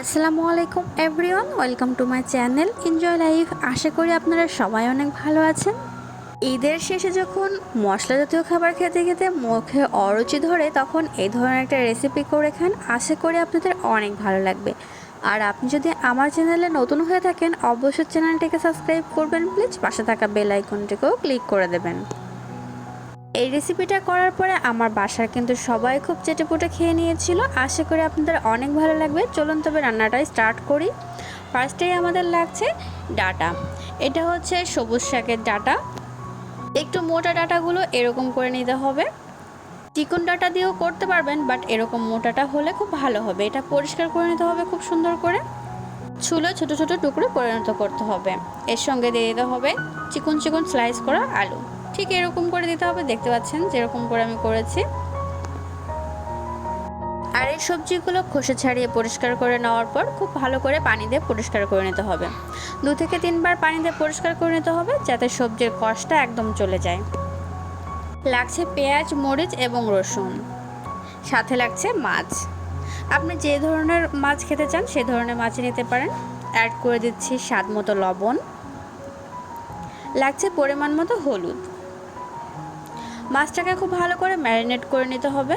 আসসালামু আলাইকুম everyone, welcome to my channel enjoy life. আশা করি আপনারা সবাই অনেক ভালো আছেন। ঈদের শেষে যখন মশলা জাতীয় খাবার খেতে খেতে মুখে অরুচি ধরে, তখন এই ধরনের একটা রেসিপি করে খান। আশা করি আপনাদের অনেক ভালো লাগবে। আর আপনি যদি আমার চ্যানেলে নতুন হয়ে থাকেন, অবশ্যই চ্যানেলটিকে সাবস্ক্রাইব করবেন। প্লিজ পাশে থাকা বেল আইকনটিকেও ক্লিক করে দেবেন। এই রেসিপিটা করার পরে আমার বাসার কিন্তু সবাই খুব চেটেপুটে খেয়ে নিয়েছিল। আশা করি আপনাদের অনেক ভালো লাগবে। চলুন তবে রান্নাটাই স্টার্ট করি। ফার্স্টেই আমাদের লাগছে ডাটা। এটা হচ্ছে সবুজ শাকের ডাটা। একটু মোটা ডাটাগুলো এরকম করে নিতে হবে। চিকন ডাটা দিয়েও করতে পারবেন বাট এরকম মোটাটা হলে খুব ভালো হবে। এটা পরিষ্কার করে নিতে হবে খুব সুন্দর করে। ছুলো ছোট ছোট টুকরো পরিণত করতে হবে। এর সঙ্গে দিয়ে দিতে হবে চিকন চিকন স্লাইস করা আলু। ঠিক এরকম করে দিতে হবে, দেখতে পাচ্ছেন যেরকম করে আমি করেছি। আর এই সবজিগুলো খোসা ছাড়িয়ে পরিষ্কার করে নেওয়ার পর খুব ভালো করে পানি দিয়ে পরিষ্কার করে নিতে হবে। দু থেকে তিনবার পানি দিয়ে পরিষ্কার করে নিতে হবে যাতে সবজির কষটা একদম চলে যায়। লাগছে পেঁয়াজ, মরিচ এবং রসুন। সাথে লাগছে মাছ। আপনি যে ধরনের মাছ খেতে চান সেই ধরনের মাছ নিতে পারেন। অ্যাড করে দিচ্ছি স্বাদ মতো লবণ। লাগছে পরিমাণ মতো হলুদ। মাছটাকে খুব ভালো করে ম্যারিনেট করে নিতে হবে।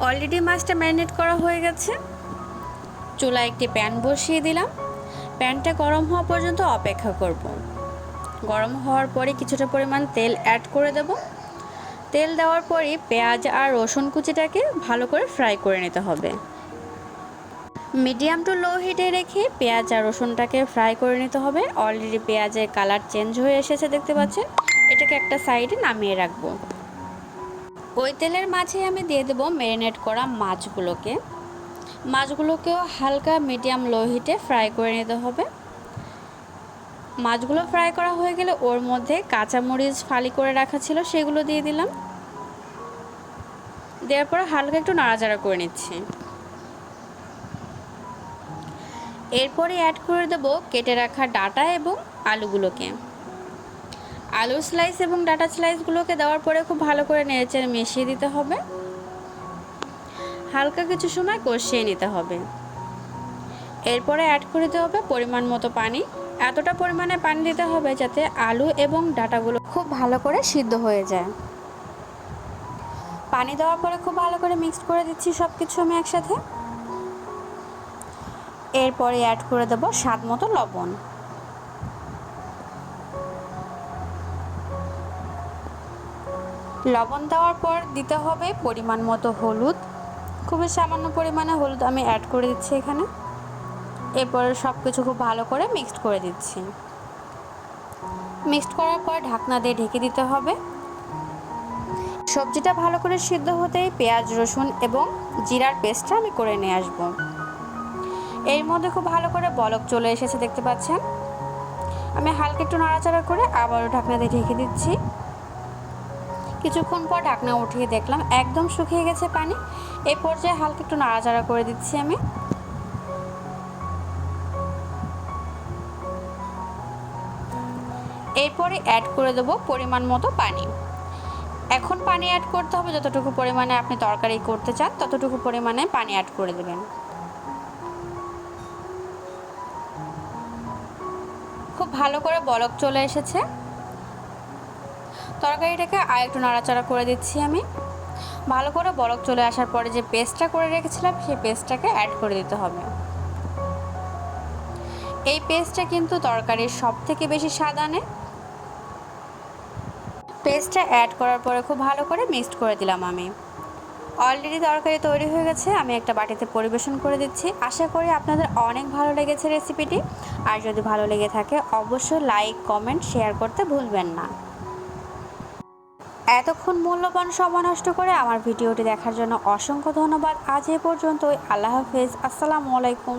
অলরেডি মাছটা ম্যারিনেট করা হয়ে গেছে। চুলায় একটি প্যান বসিয়ে দিলাম। প্যানটা গরম হওয়া পর্যন্ত অপেক্ষা করব। গরম হওয়ার পরে কিছুটা পরিমাণ তেল অ্যাড করে দেব। তেল দেওয়ার পরই পেঁয়াজ আর রসুন কুচিটাকে ভালো করে ফ্রাই করে নিতে হবে। মিডিয়াম টু লো হিটে রেখে পেঁয়াজ আর রসুনটাকে ফ্রাই করে নিতে হবে। অলরেডি পেঁয়াজের কালার চেঞ্জ হয়ে এসেছে, দেখতে পাচ্ছেন? এটাকে একটা সাইডে নামিয়ে রাখব। ওই তেলের মাঝে আমি দিয়ে দেবো ম্যারিনেট করা মাছগুলোকে। মাছগুলোকেও হালকা মিডিয়াম লো হিটে ফ্রাই করে নিতে হবে। মাছগুলো ফ্রাই করা হয়ে গেলে ওর মধ্যে কাঁচামরিচ ফালি করে রাখা ছিল, সেগুলো দিয়ে দিলাম। দেওয়ার পর হালকা একটু নাড়াচাড়া করে নিচ্ছি। এরপরে অ্যাড করে দেব কেটে রাখা ডাটা এবং আলুগুলোকে। আলুর স্লাইস এবং ডাটা স্লাইসগুলোকে দেওয়ার পরে খুব ভালো করে নেড়েচেড়ে মিশিয়ে দিতে হবে। হালকা কিছু সময় কষিয়ে নিতে হবে। এরপরে অ্যাড করে দিতে হবে পরিমাণ মতো পানি। এতটা পরিমাণে পানি দিতে হবে যাতে আলু এবং ডাটাগুলো খুব ভালো করে সিদ্ধ হয়ে যায়। পানি দেওয়ার পরে খুব ভালো করে মিক্সড করে দিচ্ছি সব কিছু আমি একসাথে। এরপরে অ্যাড করে দেবো স্বাদ মতো লবণ। লবণ দেওয়ার পর দিতে হবে পরিমাণ মতো হলুদ। খুবই সামান্য পরিমাণে হলুদ আমি অ্যাড করে দিচ্ছি এখানে। এরপরে সব কিছু খুব ভালো করে মিক্সড করে দিচ্ছি। মিক্সড করার পর ঢাকনা দিয়ে ঢেকে দিতে হবে। সবজিটা ভালো করে সিদ্ধ হতেই পেঁয়াজ, রসুন এবং জিরার পেস্টটা আমি করে নিয়ে আসব। এর মধ্যে খুব ভালো করে বলক চলে এসেছে, দেখতে পাচ্ছেন? আমি হালকা একটু নাড়াচাড়া করে আবারও ঢাকনা দিয়ে ঢেকে দিচ্ছি। কিছুক্ষণ পর ঢাকনা উঠিয়ে দেখলাম একদম শুকিয়ে গেছে পানি। এই পর্যায়ে হালকা একটু নাড়াচাড়া করে দিচ্ছি আমি। এরপরে অ্যাড করে দেবো পরিমাণ মতো পানি। এখন পানি অ্যাড করতে হবে, যতটুকু পরিমাণে আপনি তরকারি করতে চান, ততটুকু পরিমাণে পানি অ্যাড করে দেবেন। খুব ভালো করে বলক চলে এসেছে। তরকারিটাকে আর একটু নাড়াচাড়া করে দিচ্ছি আমি। ভালো করে বলক চলে আসার পরে যে পেস্টটা করে রেখেছিলাম, সেই পেস্টটাকে অ্যাড করে দিতে হবে। এই পেস্টটা কিন্তু তরকারির সব থেকে বেশি স্বাদ আনে। পেস্টটা অ্যাড করার পরে খুব ভালো করে মিক্সড করে দিলাম আমি। অলরেডি তরকারি তৈরি হয়ে গেছে, আমি একটা বাটিতে পরিবেশন করে দিচ্ছি। আশা করি আপনাদের অনেক ভালো লেগেছে রেসিপিটি। আর যদি ভালো লেগে থাকে, অবশ্যই লাইক, কমেন্ট, শেয়ার করতে ভুলবেন না। এতক্ষণ মূল্যবান সময় নষ্ট করে আমার ভিডিওটি দেখার জন্য অসংখ্য ধন্যবাদ। আজ এ পর্যন্তই। আল্লাহ হাফেজ। আসসালামু আলাইকুম।